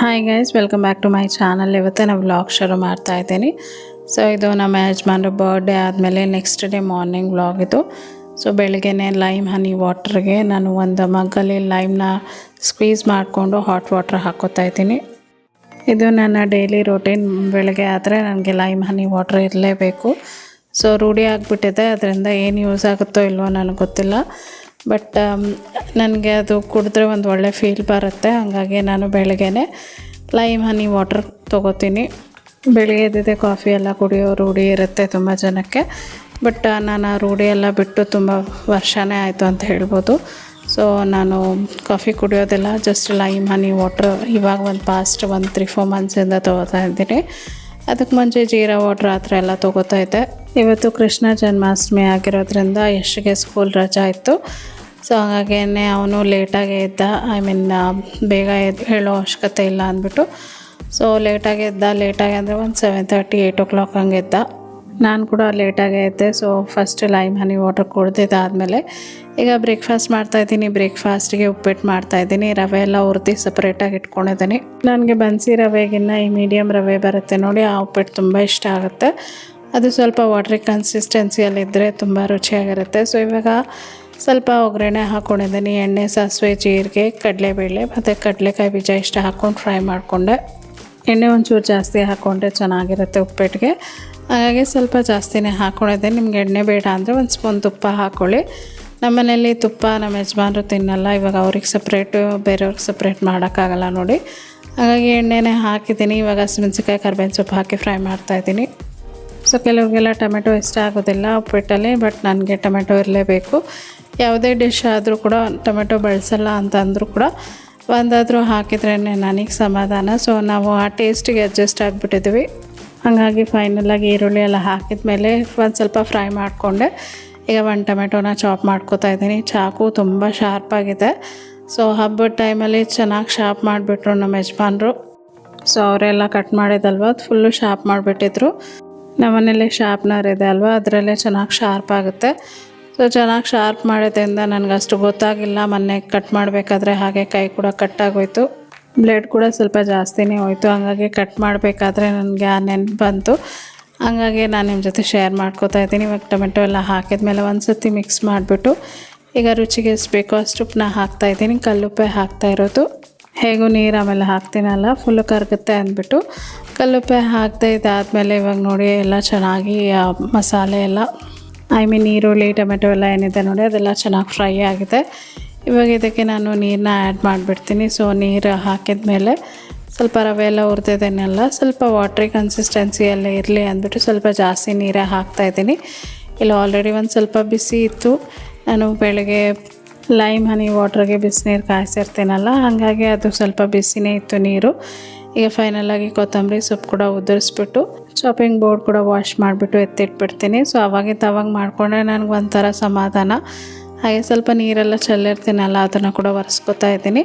Hi guys welcome back to my channel ಇವತ್ತು ನಾನು vlog ಶುರು ಮಾಡ್ತಾ ಇದ್ದೀನಿ. ಸೊ ಇದು ನಮ್ಮ ಯಜಮಾನ್ರ ಬರ್ಡೇ ಆದಮೇಲೆ ನೆಕ್ಸ್ಟ್ ಡೇ ಮಾರ್ನಿಂಗ್ ವ್ಲಾಗ್ ಇದು. ಸೊ ಬೆಳಗ್ಗೆನೇ ಲೈಮ್ ಹನಿ ವಾಟ್ರಿಗೆ ನಾನು ಒಂದು ಮಗ್ಗಲ್ಲಿ ಲೈಮ್ನ ಸ್ಕ್ವೀಸ್ ಮಾಡಿಕೊಂಡು ಹಾಟ್ ವಾಟ್ರ್ ಹಾಕೋತಾ ಇದ್ದೀನಿ. ಇದು ನನ್ನ ಡೈಲಿ ರೂಟೀನ್ ಬೆಳಗ್ಗೆ ಆದರೆ ನನಗೆ ಲೈಮ್ ಹನಿ ವಾಟ್ರ್ ಇರಲೇಬೇಕು. ಸೊ ರೂಢಿ ಆಗಿಬಿಟ್ಟಿದೆ. ಅದರಿಂದ ಏನು ಯೂಸ್ ಆಗುತ್ತೋ ಇಲ್ವೋ ನನಗೆ ಗೊತ್ತಿಲ್ಲ. ಬಟ್ ನನಗೆ ಅದು ಕುಡಿದ್ರೆ ಒಂದು ಒಳ್ಳೆ ಫೀಲ್ ಬರುತ್ತೆ. ಹಾಗಾಗಿ ನಾನು ಬೆಳಗ್ಗೆನೆ ಲೈಮ್ ಹನಿ ವಾಟರ್ ತೊಗೋತೀನಿ. ಬೆಳಿಗ್ಗೆ ಎದ್ದಿದೆ ಕಾಫಿ ಎಲ್ಲ ಕುಡಿಯೋ ರೂಢಿ ಇರುತ್ತೆ ತುಂಬ ಜನಕ್ಕೆ. ಬಟ್ ನಾನು ಆ ರೂಢಿ ಎಲ್ಲ ಬಿಟ್ಟು ತುಂಬ ವರ್ಷನೇ ಆಯಿತು ಅಂತ ಹೇಳ್ಬೋದು. ಸೊ ನಾನು ಕಾಫಿ ಕುಡಿಯೋದೆಲ್ಲ ಜಸ್ಟ್ ಲೈಮ್ ಹನಿ ವಾಟ್ರ್ ಇವಾಗ ಒಂದು ಪಾಸ್ಟ್ ಒಂದು ತ್ರೀ ಫೋರ್ ಮಂತ್ಸಿಂದ ತೊಗೋತಾ ಇದ್ದೀನಿ. ಅದಕ್ಕೆ ಮುಂಚೆ ಜೀರಾ ವಾಟ್ರ್ ಆ ಥರ ಎಲ್ಲ ತೊಗೋತಾ ಇದ್ದೆ. ಇವತ್ತು ಕೃಷ್ಣ ಜನ್ಮಾಷ್ಟಮಿ ಆಗಿರೋದ್ರಿಂದ ಯಶ್ಗೆ ಸ್ಕೂಲ್ ರಜಾ ಇತ್ತು. ಸೊ ಹಾಗಾಗೇ ಅವನು ಲೇಟಾಗಿ ಇದ್ದ ಐ ಮೀನ್ ಬೇಗ ಎದ್ದು ಹೇಳೋ ಅವಶ್ಯಕತೆ ಇಲ್ಲ ಅಂದ್ಬಿಟ್ಟು. ಸೊ ಲೇಟಾಗಿ ಎದ್ದ. ಲೇಟಾಗಿ ಅಂದರೆ ಒಂದು seven thirty eight o'clock ಹಂಗೆ ಎದ್ದ. ನಾನು ಕೂಡ ಲೇಟಾಗಿ ಐತೆ so first lime honey water ಕುಡ್ದಿದ್ದಾದಮೇಲೆ ಈಗ ಬ್ರೇಕ್ಫಾಸ್ಟ್ ಮಾಡ್ತಾಯಿದ್ದೀನಿ ಬ್ರೇಕ್ಫಾಸ್ಟ್ಗೆ ಉಪ್ಪಿಟ್ಟು ಮಾಡ್ತಾಯಿದ್ದೀನಿ ರವೆ ಎಲ್ಲ ಹುರಿದು ಸಪ್ರೇಟಾಗಿ ಇಟ್ಕೊಂಡಿದ್ದೀನಿ. ನನಗೆ ಬನ್ಸಿ ರವೆಗಿನ್ನ ಈ ಮೀಡಿಯಮ್ ರವೆ ಬರುತ್ತೆ ನೋಡಿ, ಆ ಉಪ್ಪಿಟ್ಟು ತುಂಬ ಇಷ್ಟ ಆಗುತ್ತೆ. ಅದು ಸ್ವಲ್ಪ ವಾಟ್ರಿ ಕನ್ಸಿಸ್ಟೆನ್ಸಿಯಲ್ಲಿದ್ದರೆ ತುಂಬ ರುಚಿಯಾಗಿರುತ್ತೆ. ಸೊ ಇವಾಗ ಸ್ವಲ್ಪ ಒಗ್ಗರಣೆ ಹಾಕ್ಕೊಂಡಿದ್ದೀನಿ ಎಣ್ಣೆ, ಸಾಸಿವೆ, ಜೀರಿಗೆ, ಕಡಲೆಬೇಳೆ, ಮತ್ತು ಕಡಲೆಕಾಯಿ ಬೀಜ ಇಷ್ಟ ಹಾಕ್ಕೊಂಡು ಫ್ರೈ ಮಾಡಿಕೊಂಡೆ. ಎಣ್ಣೆ ಒಂಚೂರು ಜಾಸ್ತಿ ಹಾಕ್ಕೊಂಡ್ರೆ ಚೆನ್ನಾಗಿರುತ್ತೆ ಉಪ್ಪಿಟ್ಟಿಗೆ ಹಾಗಾಗಿ ಸ್ವಲ್ಪ ಜಾಸ್ತಿನೇ ಹಾಕ್ಕೊಂಡಿದ್ದೆ ನಿಮ್ಗೆ ಎಣ್ಣೆ ಬೇಡ ಅಂದರೆ ಒಂದು ಸ್ಪೂನ್ ತುಪ್ಪ ಹಾಕ್ಕೊಳ್ಳಿ ನಮ್ಮನೇಲಿ ತುಪ್ಪ ನಮ್ಮ ಯಜಮಾನರು ತಿನ್ನಲ್ಲ. ಇವಾಗ ಅವ್ರಿಗೆ ಸಪ್ರೇಟು ಬೇರೆಯವ್ರಿಗೆ ಸಪ್ರೇಟ್ ಮಾಡೋಕ್ಕಾಗಲ್ಲ ನೋಡಿ. ಹಾಗಾಗಿ ಎಣ್ಣೆನೇ ಹಾಕಿದ್ದೀನಿ. ಇವಾಗ ಹಸಿಮೆಣ್ಸಿಕಾಯಿ ಕರ್ಬೇವಿನ ಸೊಪ್ಪು ಹಾಕಿ ಫ್ರೈ ಮಾಡ್ತಾಯಿದ್ದೀನಿ ಸೊ ಕೆಲವ್ರಿಗೆಲ್ಲ ಟೊಮೆಟೊ ಇಷ್ಟ ಆಗೋದಿಲ್ಲ ಉಪ್ಪಿಟ್ಟಲ್ಲಿ, ಬಟ್ ನನಗೆ ಟೊಮೆಟೊ ಇರಲೇಬೇಕು. ಯಾವುದೇ ಡಿಶ್ ಆದರೂ ಕೂಡ ಟೊಮೆಟೊ ಬಳಸಲ್ಲ ಅಂತ ಅಂದರೂ ಕೂಡ ಒಂದಾದರೂ ಹಾಕಿದ್ರೇ ನನಗೆ ಸಮಾಧಾನ. ಸೊ ನಾವು ಆ ಟೇಸ್ಟಿಗೆ ಅಡ್ಜಸ್ಟ್ ಆಗಿಬಿಟ್ಟಿದ್ವಿ. ಹಾಗಾಗಿ ಫೈನಲಾಗಿ ಈರುಳ್ಳಿ ಎಲ್ಲ ಹಾಕಿದ ಮೇಲೆ ಒಂದು ಸ್ವಲ್ಪ ಫ್ರೈ ಮಾಡಿಕೊಂಡೆ. ಈಗ ಒಂದು ಟೊಮೆಟೊನ ಚಾಪ್ ಮಾಡ್ಕೋತಾ ಇದ್ದೀನಿ. ಚಾಕು ತುಂಬ ಶಾರ್ಪಾಗಿದೆ ಸೊ ಹಬ್ಬದ ಟೈಮಲ್ಲಿ ಚೆನ್ನಾಗಿ ಶಾರ್ಪ್ ಮಾಡಿಬಿಟ್ರು ನಮ್ಮ ಯಜಮಾನರು. ಸೊ ಅವರೆಲ್ಲ ಕಟ್ ಮಾಡಿದಲ್ವ? ಫುಲ್ಲು ಶಾರ್ಪ್ ಮಾಡಿಬಿಟ್ಟಿದ್ರು. ನಮ್ಮನೇಲಿ ಶಾರ್ಪ್ನರ್ ಇದೆ ಅಲ್ವಾ? ಅದರಲ್ಲೇ ಚೆನ್ನಾಗಿ ಶಾರ್ಪ್ ಆಗುತ್ತೆ. ಸೊ ಚೆನ್ನಾಗಿ ಶಾರ್ಪ್ ಮಾಡೋದ್ರಿಂದ ನನಗೆ ಅಷ್ಟು ಗೊತ್ತಾಗಿಲ್ಲ. ಮೊನ್ನೆ ಕಟ್ ಮಾಡಬೇಕಾದ್ರೆ ಹಾಗೆ ಕೈ ಕೂಡ ಕಟ್ಟಾಗೋಯ್ತು ಬ್ಲೇಡ್ ಕೂಡ ಸ್ವಲ್ಪ ಜಾಸ್ತಿನೇ ಹೋಯ್ತು. ಹಂಗಾಗಿ ಕಟ್ ಮಾಡಬೇಕಾದ್ರೆ ನನಗೆ ಆ ನೆನ್ಪು ಬಂತು. ಹಂಗಾಗಿ ನಾನು ನಿಮ್ಮ ಜೊತೆ ಶೇರ್ ಮಾಡ್ಕೋತಾ ಇದ್ದೀನಿ. ಇವಾಗ ಟೊಮೆಟೊ ಎಲ್ಲ ಹಾಕಿದ್ಮೇಲೆ ಒಂದು ಸರ್ತಿ ಮಿಕ್ಸ್ ಮಾಡಿಬಿಟ್ಟು ಈಗ ರುಚಿಗೆ ಎಷ್ಟು ಬೇಕೋ ಅಷ್ಟು ಉಪ್ಪನ್ನ ಹಾಕ್ತಾಯಿದ್ದೀನಿ ಕಲ್ಲುಪ್ಪೆ ಹಾಕ್ತಾ ಇರೋದು. ಹೇಗೂ ನೀರು ಆಮೇಲೆ ಹಾಕ್ತೀನಲ್ಲ ಫುಲ್ಲು ಕರಗುತ್ತೆ ಅಂದ್ಬಿಟ್ಟು. ಕಲ್ಲುಪ್ಪೆ ಹಾಕ್ತಾ ಇದ್ದಾದಮೇಲೆ ಇವಾಗ ನೋಡಿ, ಎಲ್ಲ ಚೆನ್ನಾಗಿ ಮಸಾಲೆ ಎಲ್ಲ ಐ ಮೀನ್ ಈರುಳ್ಳಿ ಟೊಮೆಟೊ ಎಲ್ಲ ಏನಿದೆ ನೋಡಿ, ಅದೆಲ್ಲ ಚೆನ್ನಾಗಿ ಫ್ರೈ ಆಗಿದೆ. ಇವಾಗ ಇದಕ್ಕೆ ನಾನು ನೀರನ್ನ ಆ್ಯಡ್ ಮಾಡಿಬಿಡ್ತೀನಿ. ಸೊ ನೀರು ಹಾಕಿದ ಮೇಲೆ ಸ್ವಲ್ಪ ರವೆ ಎಲ್ಲ ಹುರಿದಿದ್ದೇನೆಲ್ಲ ಸ್ವಲ್ಪ ವಾಟ್ರಿ ಕನ್ಸಿಸ್ಟೆನ್ಸಿಯಲ್ಲೇ ಇರಲಿ ಅಂದ್ಬಿಟ್ಟು ಸ್ವಲ್ಪ ಜಾಸ್ತಿ ನೀರೇ ಹಾಕ್ತಾಯಿದ್ದೀನಿ ಇಲ್ಲ ಆಲ್ರೆಡಿ ಒಂದು ಸ್ವಲ್ಪ ಬಿಸಿ ಇತ್ತು. ನಾನು ಬೆಳಗ್ಗೆ ಲೈಮ್ ಹನಿ ವಾಟ್ರಿಗೆ ಬಿಸಿನೀರು ಕಾಯಿಸಿರ್ತೀನಲ್ಲ, ಹಾಗಾಗಿ ಅದು ಸ್ವಲ್ಪ ಬಿಸಿನೇ ಇತ್ತು ನೀರು. ಈಗ ಫೈನಲಾಗಿ ಕೊತ್ತಂಬರಿ ಸೊಪ್ಪು ಕೂಡ ಉದುರಿಸ್ಬಿಟ್ಟು ಚಾಪಿಂಗ್ ಬೋರ್ಡ್ ಕೂಡ ವಾಶ್ ಮಾಡಿಬಿಟ್ಟು ಎತ್ತಿಟ್ಬಿಡ್ತೀನಿ. ಸೊ ಅವಾಗೆ ಅವಾಗ ಮಾಡಿಕೊಂಡ್ರೆ ನನಗೆ ಒಂಥರ ಸಮಾಧಾನ. ಹಾಗೆ ಸ್ವಲ್ಪ ನೀರೆಲ್ಲ ಚೆಲ್ಲಿರ್ತೀನಲ್ಲ, ಅದನ್ನು ಕೂಡ ಒರೆಸ್ಕೊತಾ ಇದ್ದೀನಿ.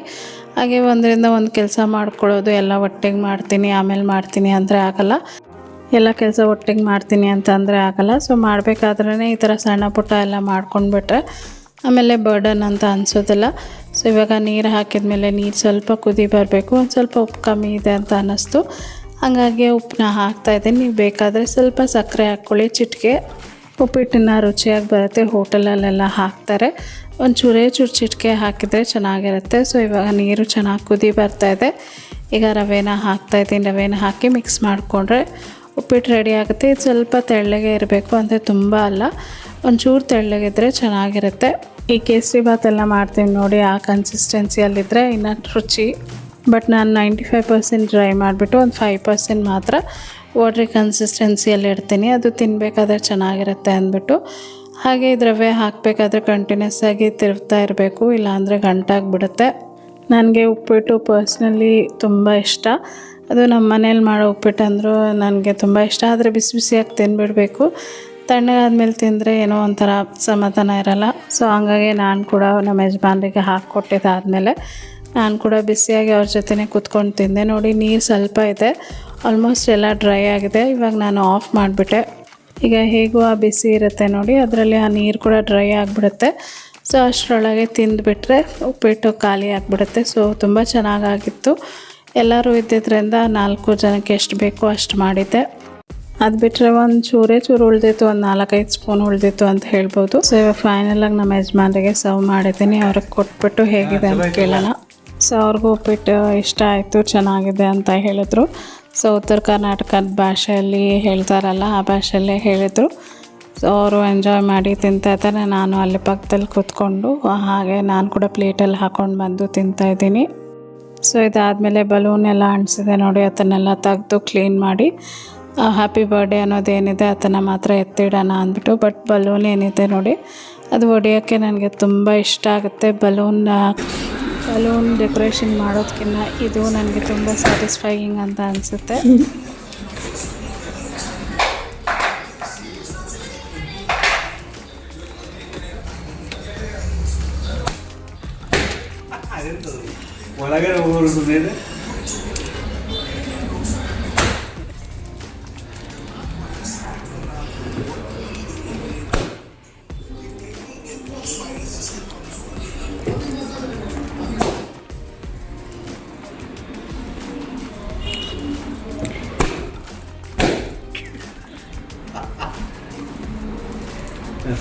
ಹಾಗೆ ಒಂದರಿಂದ ಒಂದು ಕೆಲಸ ಮಾಡ್ಕೊಳ್ಳೋದು, ಎಲ್ಲ ಒಟ್ಟಿಗೆ ಮಾಡ್ತೀನಿ, ಆಮೇಲೆ ಮಾಡ್ತೀನಿ ಅಂದರೆ ಆಗಲ್ಲ. ಎಲ್ಲ ಕೆಲಸ ಒಟ್ಟಿಗೆ ಮಾಡ್ತೀನಿ ಅಂತ ಅಂದರೆ ಆಗಲ್ಲ. ಸೊ ಮಾಡಬೇಕಾದ್ರೇ ಈ ಥರ ಸಣ್ಣ ಪುಟ್ಟ ಎಲ್ಲ ಮಾಡ್ಕೊಂಡ್ಬಿಟ್ರೆ ಆಮೇಲೆ ಬರ್ಡನ್ ಅಂತ ಅನಿಸೋದಿಲ್ಲ. ಸೊ ಇವಾಗ ನೀರು ಹಾಕಿದ ಮೇಲೆ ನೀರು ಸ್ವಲ್ಪ ಕುದಿ ಬರಬೇಕು. ಒಂದು ಸ್ವಲ್ಪ ಉಪ್ಪು ಕಮ್ಮಿ ಇದೆ ಅಂತ ಅನ್ನಿಸ್ತು. ಹಾಗಾಗಿ ಉಪ್ಪನ್ನ ಹಾಕ್ತಾಯಿದ್ದೀನಿ ನೀವು ಬೇಕಾದರೆ ಸ್ವಲ್ಪ ಸಕ್ಕರೆ ಹಾಕ್ಕೊಳ್ಳಿ, ಚಿಟಿಕೆ. ಉಪ್ಪಿಟ್ಟನ್ನು ರುಚಿಯಾಗಿ ಬರುತ್ತೆ ಹೋಟೆಲಲ್ಲೆಲ್ಲ ಹಾಕ್ತಾರೆ. ಒಂದು ಚೂರೇ ಚೂರು ಚಿಟಿಕೆ ಹಾಕಿದರೆ ಚೆನ್ನಾಗಿರುತ್ತೆ. ಸೊ ಇವಾಗ ನೀರು ಚೆನ್ನಾಗಿ ಕುದಿ ಬರ್ತಾಯಿದೆ ಈಗ ರವೆನ ಹಾಕ್ತಾಯಿದ್ದೀನಿ ರವೆನ ಹಾಕಿ ಮಿಕ್ಸ್ ಮಾಡಿಕೊಂಡ್ರೆ ಉಪ್ಪಿಟ್ಟು ರೆಡಿ ಆಗುತ್ತೆ. ಇದು ಸ್ವಲ್ಪ ತೆಳ್ಳಗೆ ಇರಬೇಕು, ಅಂದರೆ ತುಂಬ ಅಲ್ಲ. ಒಂಚೂರು ತೆಳ್ಳಗಿದ್ರೆ ಚೆನ್ನಾಗಿರುತ್ತೆ. ಈ ಕೇಸರಿ ಭಾತ್ ಎಲ್ಲ ಮಾಡ್ತೀನಿ ನೋಡಿ, ಆ ಕನ್ಸಿಸ್ಟೆನ್ಸಿಯಲ್ಲಿದ್ದರೆ ಇನ್ನೂ ರುಚಿ. ಬಟ್ ನಾನು ನೈಂಟಿ ಫೈವ್ ಪರ್ಸೆಂಟ್ ಡ್ರೈ ಮಾಡಿಬಿಟ್ಟು ಒಂದು ಫೈವ್ ಪರ್ಸೆಂಟ್ ಮಾತ್ರ ವಾಟ್ರಿ ಕನ್ಸಿಸ್ಟೆನ್ಸಿಯಲ್ಲಿ ಇಡ್ತೀನಿ. ಅದು ತಿನ್ನಬೇಕಾದ್ರೆ ಚೆನ್ನಾಗಿರುತ್ತೆ ಅಂದ್ಬಿಟ್ಟು. ಹಾಗೆ ಈ ರವೆ ಹಾಕಬೇಕಾದ್ರೆ ಕಂಟಿನ್ಯೂಸ್ ಆಗಿ ತಿರುಗ್ತಾ ಇರಬೇಕು, ಇಲ್ಲಾಂದರೆ ಗಂಟಾಗ್ಬಿಡುತ್ತೆ. ನನಗೆ ಉಪ್ಪಿಟ್ಟು ಪರ್ಸ್ನಲಿ ತುಂಬ ಇಷ್ಟ. ಅದು ನಮ್ಮ ಮನೇಲಿ ಮಾಡೋ ಉಪ್ಪಿಟ್ಟು ಅಂದರೂ ನನಗೆ ತುಂಬ ಇಷ್ಟ. ಆದರೆ ಬಿಸಿ ಬಿಸಿಯಾಗಿ ತಿನ್ಬಿಡಬೇಕು. ತಣ್ಣಗಾದ್ಮೇಲೆ ತಿಂದರೆ ಏನೋ ಒಂಥರ ಸಮಾಧಾನ ಇರಲ್ಲ. ಸೊ ಹಂಗಾಗಿ ನಾನು ಕೂಡ ನಮ್ಮ ಯಜಮಾನರಿಗೆ ಹಾಕ್ಕೊಟ್ಟಿದ್ದಾದಮೇಲೆ ನಾನು ಕೂಡ ಬಿಸಿಯಾಗಿ ಅವ್ರ ಜೊತೆನೇ ಕುತ್ಕೊಂಡು ತಿಂದೆ. ನೋಡಿ ನೀರು ಸ್ವಲ್ಪ ಇದೆ. ಆಲ್ಮೋಸ್ಟ್ ಎಲ್ಲ ಡ್ರೈ ಆಗಿದೆ. ಇವಾಗ ನಾನು ಆಫ್ ಮಾಡಿಬಿಟ್ಟೆ. ಈಗ ಹೇಗೂ ಆ ಬಿಸಿ ಇರುತ್ತೆ ನೋಡಿ. ಅದರಲ್ಲಿ ಆ ನೀರು ಕೂಡ ಡ್ರೈ ಆಗಿಬಿಡುತ್ತೆ. ಸೊ ಅಷ್ಟರೊಳಗೆ ತಿಂದುಬಿಟ್ರೆ ಉಪ್ಪಿಟ್ಟು ಖಾಲಿ ಆಗಿಬಿಡುತ್ತೆ. ಸೊ ತುಂಬ ಚೆನ್ನಾಗಾಗಿತ್ತು. ಎಲ್ಲರೂ ಇದ್ದಿದ್ದರಿಂದ ನಾಲ್ಕು ಜನಕ್ಕೆ ಎಷ್ಟು ಬೇಕೋ ಅಷ್ಟು ಮಾಡಿದ್ದೆ. ಅದು ಬಿಟ್ಟರೆ ಒಂದು ಚೂರೇ ಚೂರು ಉಳಿದಿತ್ತು. ಒಂದು ನಾಲ್ಕೈದು ಸ್ಪೂನ್ ಉಳಿದಿತ್ತು ಅಂತ ಹೇಳ್ಬೋದು. ಸೊ ಇವಾಗ ಫೈನಲಾಗಿ ನಮ್ಮ ಯಜಮಾನರಿಗೆ ಸರ್ವ್ ಮಾಡಿದ್ದೀನಿ. ಅವ್ರಿಗೆ ಕೊಟ್ಬಿಟ್ಟು ಹೇಗಿದೆ ಅಂತ ಕೇಳೋಣ. ಸೊ ಅವ್ರಿಗೂ ಉಪ್ಪಿಟ್ಟು ಇಷ್ಟ ಆಯಿತು, ಚೆನ್ನಾಗಿದೆ ಅಂತ ಹೇಳಿದ್ರು. ಸೊ ಉತ್ತರ ಕರ್ನಾಟಕದ ಭಾಷೆಯಲ್ಲಿ ಹೇಳ್ತಾರಲ್ಲ, ಆ ಭಾಷೆಯಲ್ಲೇ ಹೇಳಿದರು. ಸೊ ಅವರು ಎಂಜಾಯ್ ಮಾಡಿ ತಿಂತಾ ಇದ್ದಾರೆ. ನಾನು ಅಲ್ಲಿ ಪಕ್ಕದಲ್ಲಿ ಕೂತ್ಕೊಂಡು, ಹಾಗೆ ನಾನು ಕೂಡ ಪ್ಲೇಟಲ್ಲಿ ಹಾಕ್ಕೊಂಡು ಬಂದು ತಿಂತಾಯಿದ್ದೀನಿ ಸೊ ಇದಾದಮೇಲೆ ಬಲೂನ್ ಎಲ್ಲ ಅಂಟಿಸಿದೆ ನೋಡಿ, ಅದನ್ನೆಲ್ಲ ತೆಗೆದು ಕ್ಲೀನ್ ಮಾಡಿ. ಹ್ಯಾಪಿ ಬರ್ಡೇ ಅನ್ನೋದೇನಿದೆ ಅದನ್ನು ಮಾತ್ರ ಎತ್ತಿಡೋಣ ಅಂದ್ಬಿಟ್ಟು ಬಟ್ ಬಲೂನ್ ಏನಿದೆ ನೋಡಿ, ಅದು ಹೊಡಿಯೋಕ್ಕೆ ನನಗೆ ತುಂಬ ಇಷ್ಟ ಆಗುತ್ತೆ. ಬಲೂನ್ ಬಲೂನ್ ಡೆಕೋರೇಷನ್ ಮಾಡೋದಕ್ಕಿಂತ ಇದು ನನಗೆ ತುಂಬ ಸ್ಯಾಟಿಸ್ಫೈಯಿಂಗ್ ಅಂತ ಅನಿಸುತ್ತೆ. ಒಳಗಡೆ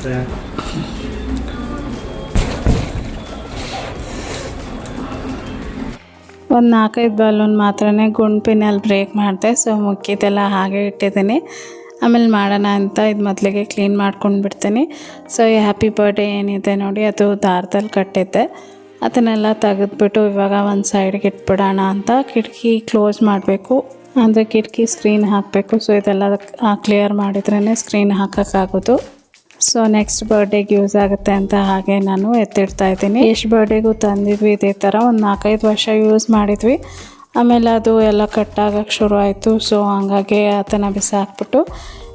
ಸುಮ್ಮನೆ ಒಂದು ನಾಲ್ಕೈದು ಬಲೂನ್ ಮಾತ್ರನೇ ಗುಂಡ್ಪಿನಲ್ಲಿ ಬ್ರೇಕ್ ಮಾಡಿದೆ ಸೊ ಮುಕ್ಕಿದೆಲ್ಲ ಹಾಗೆ ಇಟ್ಟಿದ್ದೀನಿ. ಆಮೇಲೆ ಮಾಡೋಣ ಅಂತ ಇದು ಮೊದಲಿಗೆ ಕ್ಲೀನ್ ಮಾಡ್ಕೊಂಡು ಬಿಡ್ತೀನಿ. ಸೊ ಈ ಹ್ಯಾಪಿ ಬರ್ಡೇ ಏನಿದೆ ನೋಡಿ, ಅದು ದಾರದಲ್ಲಿ ಕಟ್ಟಿದ್ದೆ. ಅದನ್ನೆಲ್ಲ ತೆಗೆದ್ಬಿಟ್ಟು ಇವಾಗ ಒಂದು ಸೈಡ್ಗೆ ಇಟ್ಬಿಡೋಣ ಅಂತ. ಕಿಟಕಿ ಕ್ಲೋಸ್ ಮಾಡಬೇಕು. ಅಂದರೆ ಕಿಟಕಿ ಸ್ಕ್ರೀನ್ ಹಾಕಬೇಕು. ಸೊ ಇದೆಲ್ಲ ಕ್ಲಿಯರ್ ಮಾಡಿದ್ರೇ ಸ್ಕ್ರೀನ್ ಹಾಕೋಕ್ಕಾಗೋದು. ಸೊ ನೆಕ್ಸ್ಟ್ ಬರ್ಡೇಗೆ ಯೂಸ್ ಆಗುತ್ತೆ ಅಂತ ಹಾಗೆ ನಾನು ಎತ್ತಿಡ್ತಾ ಇದ್ದೀನಿ. ಎಷ್ಟು ಬರ್ಡೇಗೂ ತಂದಿದ್ವಿ ಇದೇ ಥರ ಒಂದು ನಾಲ್ಕೈದು ವರ್ಷ ಯೂಸ್ ಮಾಡಿದ್ವಿ. ಆಮೇಲೆ ಅದು ಎಲ್ಲ ಕಟ್ಟಾಗಕ್ಕೆ ಶುರು ಆಯಿತು. ಸೊ ಹಂಗಾಗಿ ಅದನ್ನು ಬಿಸಾಕ್ಬಿಟ್ಟು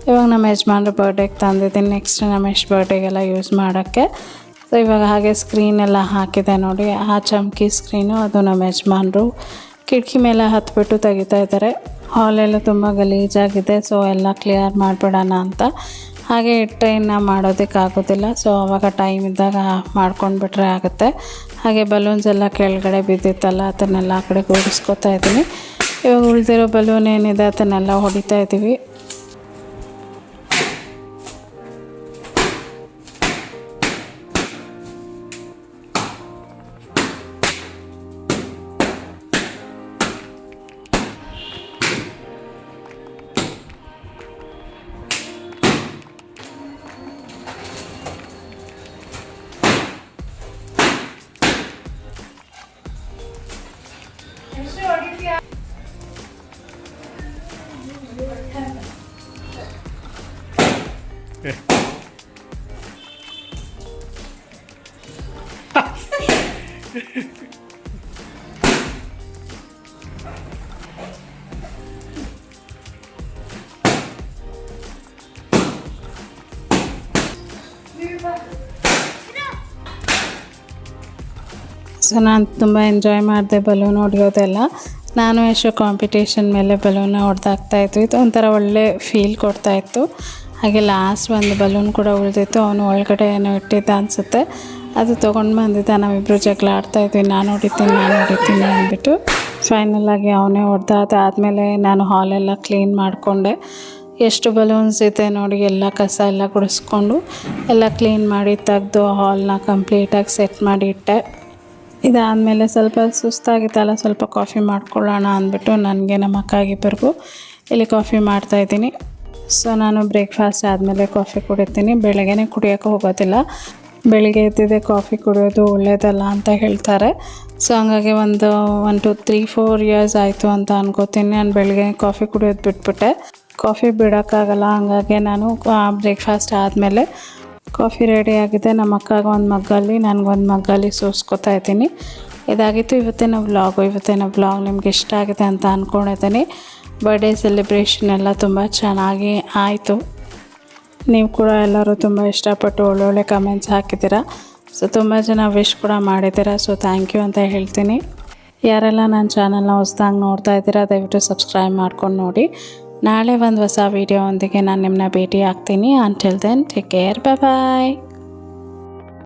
ಇವಾಗ ನಮ್ಮ ಯಜಮಾನ್ರ ಬರ್ಡೇಗೆ ತಂದಿದ್ದೀನಿ. ನೆಕ್ಸ್ಟ್ ನಮ್ಮ ಎಷ್ಟು ಬರ್ಡೇಗೆಲ್ಲ ಯೂಸ್ ಮಾಡೋಕ್ಕೆ. ಸೊ ಇವಾಗ ಹಾಗೆ ಸ್ಕ್ರೀನ್ ಎಲ್ಲ ಹಾಕಿದೆ ನೋಡಿ. ಆ ಚಮಕಿ ಸ್ಕ್ರೀನು ಅದು ನಮ್ಮ ಯಜಮಾನ್ರು ಕಿಟಕಿ ಮೇಲೆ ಹತ್ಬಿಟ್ಟು ತೆಗಿತಾ ಇದ್ದಾರೆ. ಹಾಲೆಲ್ಲ ತುಂಬ ಗಲೀಜಾಗಿದೆ. ಸೊ ಎಲ್ಲ ಕ್ಲಿಯರ್ ಮಾಡಿಬಿಡೋಣ ಅಂತ ಹಾಗೆ ಇಟ್ಟರೆ ಇನ್ನು ಮಾಡೋದಕ್ಕಾಗೋದಿಲ್ಲ ಸೊ ಆವಾಗ ಟೈಮ್ ಇದ್ದಾಗ ಮಾಡ್ಕೊಂಡ್ಬಿಟ್ರೆ ಆಗುತ್ತೆ. ಹಾಗೆ ಬಲೂನ್ಸ್ ಎಲ್ಲ ಕೆಳಗಡೆ ಬಿದ್ದಿತ್ತಲ್ಲ, ಅದನ್ನೆಲ್ಲ ಆ ಕಡೆ ಕೂಡಿಸ್ಕೊತಾ ಇದ್ದೀನಿ. ಇವಾಗ ಉಳಿದಿರೋ ಬಲೂನ್ ಏನಿದೆ, ಅದನ್ನೆಲ್ಲ ಹೊಡಿತಾ ಇದ್ದೀವಿ. ಸೊ ನಾನು ತುಂಬ ಎಂಜಾಯ್ ಮಾಡಿದೆ ಬಲೂನ್ ಹೊಡೆಯೋದೆಲ್ಲ ನಾನು ಎಷ್ಟು ಕಾಂಪಿಟೇಷನ್ ಮೇಲೆ ಬಲೂನ ಹೊಡೆದಾಗ್ತಾಯಿತ್ತು ಇದು ಒಂಥರ ಒಳ್ಳೆ ಫೀಲ್ ಕೊಡ್ತಾಯಿತ್ತು ಹಾಗೆ ಲಾಸ್ಟ್ ಒಂದು ಬಲೂನ್ ಕೂಡ ಉಳಿದಿತ್ತು. ಅವನು ಒಳಗಡೆ ಏನೋ ಇಟ್ಟಿದ್ದ ಅನಿಸುತ್ತೆ. ಅದು ತೊಗೊಂಡು ಬಂದಿದ್ದ. ನಾವಿಬ್ಬರು ಜಗಳ ಆಡ್ತಾಯಿದ್ವಿ ನಾನು ಹೊಡಿತೀನಿ ನಾನು ಹೊಡಿತೀನಿ ಅಂದ್ಬಿಟ್ಟು ಫೈನಲಾಗಿ ಅವನೇ ಹೊಡೆದ. ಅದಾದಮೇಲೆ ನಾನು ಹಾಲೆಲ್ಲ ಕ್ಲೀನ್ ಮಾಡಿಕೊಂಡೆ. ಎಷ್ಟು ಬಲೂನ್ಸ್ ಇದೆ ನೋಡಿ, ಎಲ್ಲ ಕಸ ಎಲ್ಲ ಗುಡಿಸ್ಕೊಂಡು ಎಲ್ಲ ಕ್ಲೀನ್ ಮಾಡಿ ತೆಗೆದು ಹಾಲ್ನ ಕಂಪ್ಲೀಟಾಗಿ ಸೆಟ್ ಮಾಡಿ ಇಟ್ಟೆ. ಇದಾದಮೇಲೆ ಸ್ವಲ್ಪ ಸುಸ್ತಾಗಿತ್ತಲ್ಲ, ಸ್ವಲ್ಪ ಕಾಫಿ ಮಾಡ್ಕೊಳ್ಳೋಣ ಅಂದ್ಬಿಟ್ಟು ನನಗೆ ನಮ್ಮ ಅಕ್ಕಾಗಿಬ್ಬರಿಗೂ ಇಲ್ಲಿ ಕಾಫಿ ಮಾಡ್ತಾಯಿದ್ದೀನಿ ಸೊ ನಾನು ಬ್ರೇಕ್ಫಾಸ್ಟ್ ಆದಮೇಲೆ ಕಾಫಿ ಕುಡಿತೀನಿ. ಬೆಳಗ್ಗೆನೇ ಕುಡಿಯೋಕ್ಕೆ ಹೋಗೋದಿಲ್ಲ. ಬೆಳಿಗ್ಗೆ ಎದ್ದಿದೆ ಕಾಫಿ ಕುಡಿಯೋದು ಒಳ್ಳೆಯದಲ್ಲ ಅಂತ ಹೇಳ್ತಾರೆ. ಸೊ ಹಂಗಾಗಿ ಒಂದು one two three four years ಆಯಿತು ಅಂತ ಅನ್ಕೋತೀನಿ. ನಾನು ಬೆಳಗ್ಗೆ ಕಾಫಿ ಕುಡಿಯೋದು ಬಿಟ್ಬಿಟ್ಟೆ. ಕಾಫಿ ಬಿಡೋಕ್ಕಾಗಲ್ಲ. ಹಂಗಾಗಿ ನಾನು ಬ್ರೇಕ್ಫಾಸ್ಟ್ ಆದಮೇಲೆ ಕಾಫಿ ರೆಡಿ ಆಗಿದೆ. ನಮ್ಮ ಅಕ್ಕಾಗ ಒಂದು ಮಗ್ಗಲ್ಲಿ ನನಗೊಂದು ಮಗ್ಗಲ್ಲಿ ಸೋಸ್ಕೊತಾ ಇದ್ದೀನಿ. ಇದಾಗಿತ್ತು ಇವತ್ತಿನ ವ್ಲಾಗು ಇವತ್ತಿನ ವ್ಲಾಗ್ ನಿಮ್ಗೆ ಇಷ್ಟ ಆಗಿದೆ ಅಂತ ಅಂದ್ಕೊಂಡಿದ್ದೀನಿ ಬರ್ಡೇ ಸೆಲೆಬ್ರೇಷನ್ ಎಲ್ಲ ತುಂಬ ಚೆನ್ನಾಗಿ ಆಯಿತು. ನೀವು ಕೂಡ ಎಲ್ಲರೂ ತುಂಬ ಇಷ್ಟಪಟ್ಟು ಒಳ್ಳೊಳ್ಳೆ ಕಮೆಂಟ್ಸ್ ಹಾಕಿದ್ದೀರ. ಸೊ ತುಂಬ ಜನ ವಿಶ್ ಕೂಡ ಮಾಡಿದ್ದೀರಾ. ಸೊ ಥ್ಯಾಂಕ್ ಯು ಅಂತ ಹೇಳ್ತೀನಿ. ಯಾರೆಲ್ಲ ನನ್ನ ಚಾನಲ್ನ ಹೊಸ್ದಾಗಿ ನೋಡ್ತಾ ಇದ್ದೀರಾ, ದಯವಿಟ್ಟು ಸಬ್ಸ್ಕ್ರೈಬ್ ಮಾಡ್ಕೊಂಡು ನೋಡಿ. ನಾಳೆ ಒಂದು ಹೊಸ ವೀಡಿಯೋ ಒಂದಿಗೆ ನಾನು ನಿಮ್ಮನ್ನ ಭೇಟಿ ಆಗ್ತೀನಿ until then take care bye